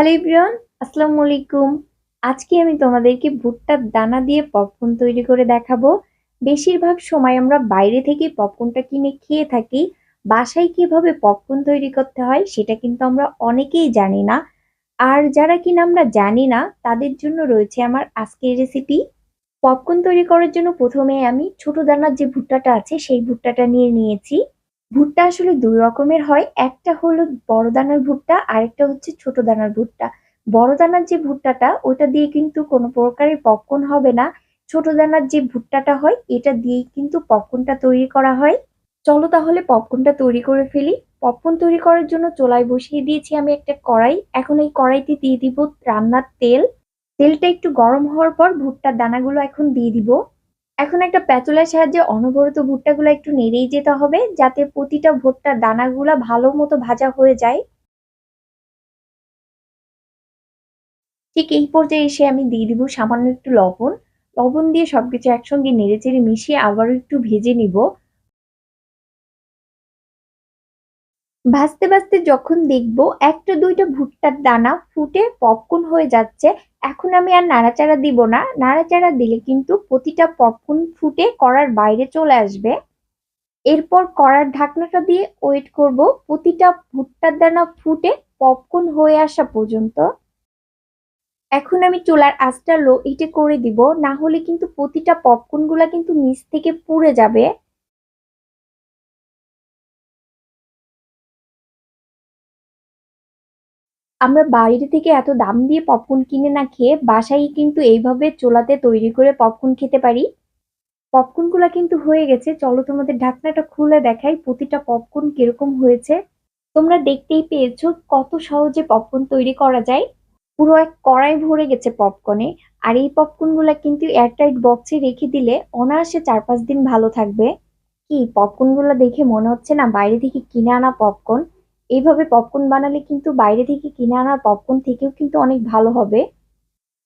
Hello everyone, আসসালামু আলাইকুম। আজকে আমি তোমাদেরকে ভুট্টার দানা দিয়ে পপকর্ন তৈরি করে দেখাবো। বেশিরভাগ সময় আমরা বাইরে থেকে পপকর্নটা কিনে খেয়ে থাকি। বাসায় কীভাবে পপকর্ন তৈরি করতে হয় সেটা কিন্তু আমরা অনেকেই জানি না। আর যারা কিনা আমরা জানি না, তাদের জন্য রয়েছে আমার আজকের রেসিপি পপকর্ন তৈরি করার জন্য প্রথমে আমি ছোট দানার যে ভুট্টাটা আছে, সেই ভুট্টাটা নিয়ে নিয়েছি। ভুট্টা আসলে দুই রকমের হয়। একটা হলো বড় দানার ভুট্টা, আরেকটা হচ্ছে ছোট দানার ভুট্টা। বড় দানার যে ভুট্টাটা, ওটা দিয়ে কিন্তু কোনো প্রকারের পপকর্ন হবে না। ছোট দানার যে ভুট্টাটা হয়, এটা দিয়েই কিন্তু পপকর্নটা তৈরি করা হয়। চলো তাহলে পপকর্নটা তৈরি করে ফেলি। পপকর্ন তৈরি করার জন্য চোলায় বসিয়ে দিয়েছি আমি একটা কড়াই। এখন এই কড়াইতে দিয়ে দিব রান্নার তেল। তেলটা একটু গরম হওয়ার পর ভুট্টার দানাগুলো এখন দিয়ে দিব। এখন একটা প্যাচুলার সাহায্যে অনবরত ভুট্টাগুলো একটু নেড়েই যেতে হবে, যাতে প্রতিটা ভুট্টার দানাগুলো ভালো মতো ভাজা হয়ে যায়। ঠিক এই পর্যায়ে এসে আমি দিয়ে দিব সামান্য একটু লবণ। লবণ দিয়ে সবকিছু একসঙ্গে নেড়ে চেড়ে মিশিয়ে আবারও একটু ভেজে নিব। ভাজতে ভাজতে যখন দেখব একটা দুইটা ভুট্টার দানা ফুটে পপকর্ন হয়ে যাচ্ছে, এখন আমি আর নাড়াচাড়া দিব না। নাড়াচাড়া দিলে কিন্তু প্রতিটা পপকর্ন ফুটে কড়ার বাইরে চলে আসবে। এরপর কড়ার ঢাকনাটা দিয়ে ওয়েট করব প্রতিটা ভুট্টার দানা ফুটে পপকর্ন হয়ে আসা পর্যন্ত। এখন আমি চুলার আঁচটা লো ইটে করে দিব, না হলে কিন্তু প্রতিটা পপকর্নগুলা কিন্তু নিচ থেকে পুড়ে যাবে। আমরা বাইরে থেকে এত দাম দিয়ে পপকর্ন কিনে না খেয়ে বাসায় কিন্তু এইভাবে চোলাতে তৈরি করে পপকর্ন খেতে পারি। পপকর্নগুলা কিন্তু হয়ে গেছে। চলো তোমাদের ঢাকনাটা খুলে দেখাই প্রতিটা পপকর্ন কীরকম হয়েছে। তোমরা দেখতেই পেয়েছ কত সহজে পপকর্ন তৈরি করা যায়। পুরো এক কড়াই ভরে গেছে পপকর্নে আর এই পপকর্নগুলা কিন্তু এয়ারটাইট বক্সে রেখে দিলে অনায়াসে চার পাঁচ দিন ভালো থাকবে। কি পপকর্নগুলা দেখে মনে হচ্ছে না বাইরে থেকে কিনে আনা পপকর্ন এইভাবে পপকর্ন বানালে কিন্তু বাইরে থেকে কিনে আনার পপকর্ন থেকেও কিন্তু অনেক ভালো হবে।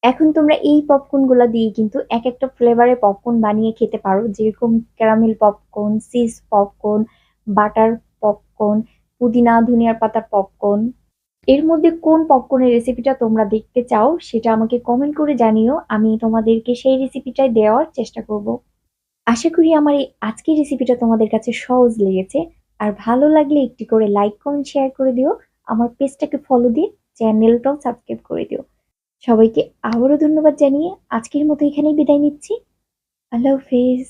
এখন তোমরা এই পপকর্নগুলা দিয়ে কিন্তু এক একটা ফ্লেভারের পপকর্ন বানিয়ে খেতে পারো। যেরকম caramel popcorn cheese popcorn butter popcorn পুদিনা, ধনিয়ার পাতা পপকর্ন এর মধ্যে কোন পপকর্নের রেসিপিটা তোমরা দেখতে চাও সেটা আমাকে কমেন্ট করে জানিও। আমি তোমাদেরকে সেই রেসিপিটাই দেওয়ার চেষ্টা করব। আশা করি আমার এই আজকের রেসিপিটা তোমাদের কাছে সহজ লেগেছে। আর ভালো লাগলে একটি করে লাইক কমেন্ট শেয়ার করে দিও। আমার পেজটাকে ফলো দিয়ে চ্যানেলটাও সাবস্ক্রাইব করে দিও। সবাইকে আবারও ধন্যবাদ জানিয়ে আজকের মতো এখানেই বিদায় নিচ্ছি। আল্লাহ হাফেজ।